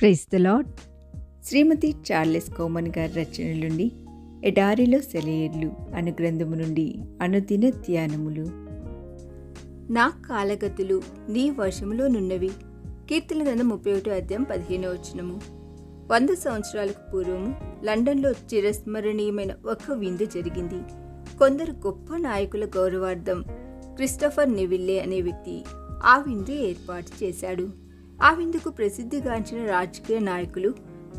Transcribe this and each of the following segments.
Praise the Lord Shrimati Charles Cowman గారి రచనల నుండి ఎడారిలో సెలయేర్లు అను గ్రంథము నుండి అనుదిన ధ్యానములు. నా కాలగతులు నీ వశములో నున్నవి. కీర్తన గ్రంథం ముప్పై ఒకటో అధ్యాయం పదిహేనో వచనము. వంద సంవత్సరాలకు పూర్వము లండన్లో చిరస్మరణీయమైన ఒక విందు జరిగింది. కొందరు గొప్ప నాయకుల గౌరవార్థం క్రిస్టఫర్ నెవిల్లే అనే వ్యక్తి ఆ విందు ఏర్పాటు చేశాడు. ఆ విందుకు ప్రసిద్ధిగాంచిన రాజకీయ నాయకులు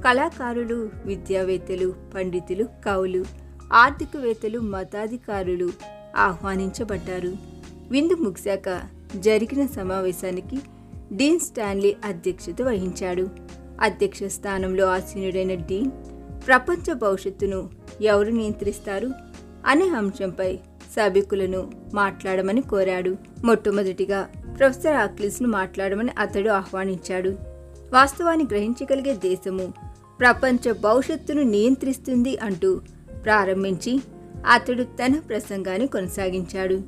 కళాకారులు విద్యావేత్తలు పండితులు కవులు ఆర్థికవేత్తలు మతాధికారులు ఆహ్వానించబడ్డారు. విందు ముగిశాక జరిగిన సమావేశానికి డీన్ స్టాన్లీ అధ్యక్షత వహించాడు. అధ్యక్ష స్థానంలో ఆసీనుడైన డీన్ ప్రపంచ భవిష్యత్తును ఎవరు నియంత్రిస్తారు అనే అంశంపై సభికులను మాట్లాడమని కోరాడు. మొట్టమొదటిగా ప్రొఫెసర్ ఆక్లిస్ను మాట్లాడమని అతడు ఆహ్వానించాడు. వాస్తవాన్ని గ్రహించగలిగే దేశము ప్రపంచ భవిష్యత్తును నియంత్రిస్తుంది అంటూ ప్రారంభించి అతడు తన ప్రసంగాన్ని కొనసాగించాడు.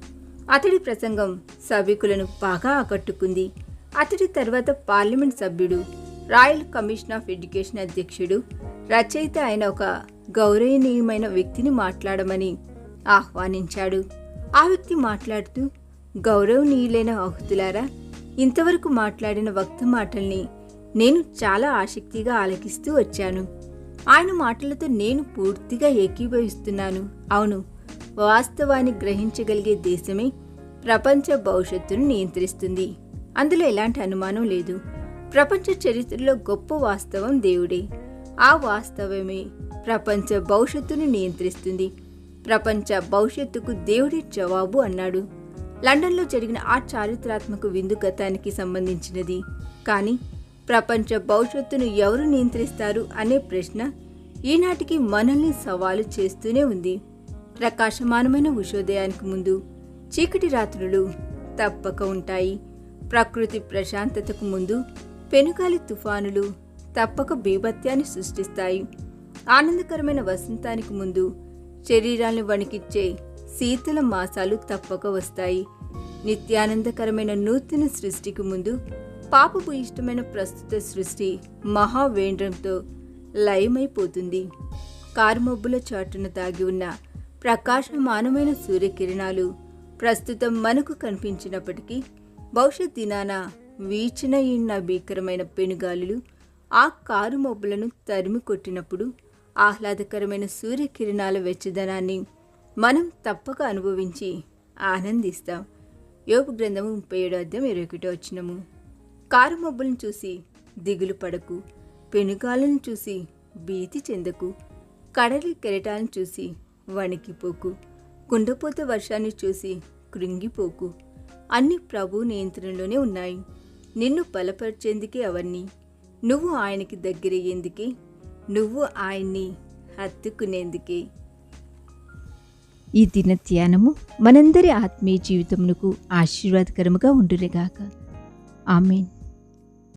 అతడి ప్రసంగం సభికులను బాగా ఆకట్టుకుంది. అతడి తర్వాత పార్లమెంట్ సభ్యుడు రాయల్ కమిషన్ ఆఫ్ ఎడ్యుకేషన్ అధ్యక్షుడు రచయిత అయిన ఒక గౌరవనీయమైన వ్యక్తిని మాట్లాడమని ఆహ్వానించాడు. ఆ వ్యక్తి మాట్లాడుతూ గౌరవనీయులైన ఆహుతులారా ఇంతవరకు మాట్లాడిన వక్త మాటల్ని నేను చాలా ఆసక్తిగా ఆలకిస్తూ వచ్చాను. ఆయన మాటలతో నేను పూర్తిగా ఏకీభవిస్తున్నాను. అవును వాస్తవాన్ని గ్రహించగలిగే దేశమే ప్రపంచ భవిష్యత్తును నియంత్రిస్తుంది. అందులో ఎలాంటి అనుమానం లేదు. ప్రపంచ చరిత్రలో గొప్ప వాస్తవం దేవుడే. ఆ వాస్తవమే ప్రపంచ భవిష్యత్తును నియంత్రిస్తుంది. ప్రపంచ భవిష్యత్తుకు దేవుడే జవాబు అన్నాడు. లండన్లో జరిగిన ఆ చారిత్రాత్మక విందు గతానికి సంబంధించినది. కానీ ప్రపంచ భవిష్యత్తును ఎవరు నియంత్రిస్తారు అనే ప్రశ్న ఈనాటికి మనల్ని సవాలు చేస్తూనే ఉంది. ప్రకాశమానమైన ఉషోదయానికి ముందు చీకటి రాత్రులు తప్పక ఉంటాయి. ప్రకృతి ప్రశాంతతకు ముందు పెనుగాలి తుఫానులు తప్పక బీభత్యాన్ని సృష్టిస్తాయి. ఆనందకరమైన వసంతానికి ముందు శరీరాన్ని వణికిచ్చే శీతల మాసాలు తప్పక వస్తాయి. నిత్యానందకరమైన నూతన సృష్టికి ముందు పాపపు ఇష్టమైన ప్రస్తుత సృష్టి మహావేంద్రంతో లయమైపోతుంది. కారుమబ్బుల చాటున దాగి ఉన్న ప్రకాశమానమైన సూర్యకిరణాలు ప్రస్తుతం మనకు కనిపించినప్పటికీ భవిష్యత్ దినాన వీచిన భీకరమైన పెనుగాలులు ఆ కారు మబ్బులను తరిమి కొట్టినప్పుడు ఆహ్లాదకరమైన సూర్యకిరణాల వెచ్చదనాన్ని మనం తప్పక అనుభవించి ఆనందిస్తాం. యోపు గ్రంథము ముప్పై ఏడు అధ్యాయం ఇరవై ఒకటో వచ్చినము కారు మబ్బులను చూసి దిగులు పడకు పెనుగాలను చూసి భీతి చెందకు కడలి కెరటాలను చూసి వణికిపోకు కుండపోత వర్షాన్ని చూసి కృంగిపోకు. అన్ని ప్రభు నియంత్రణలోనే ఉన్నాయి. నిన్ను బలపరిచేందుకే అవన్నీ. నువ్వు ఆయనకి దగ్గరయ్యేందుకే నువ్వు ఆయన్ని హత్తుకునేందుకే. ఈ దిన ధ్యానము మనందరి ఆత్మీయ జీవితమునకు ఆశీర్వాదకరముగా ఉండునుగాక. ఆమెన్.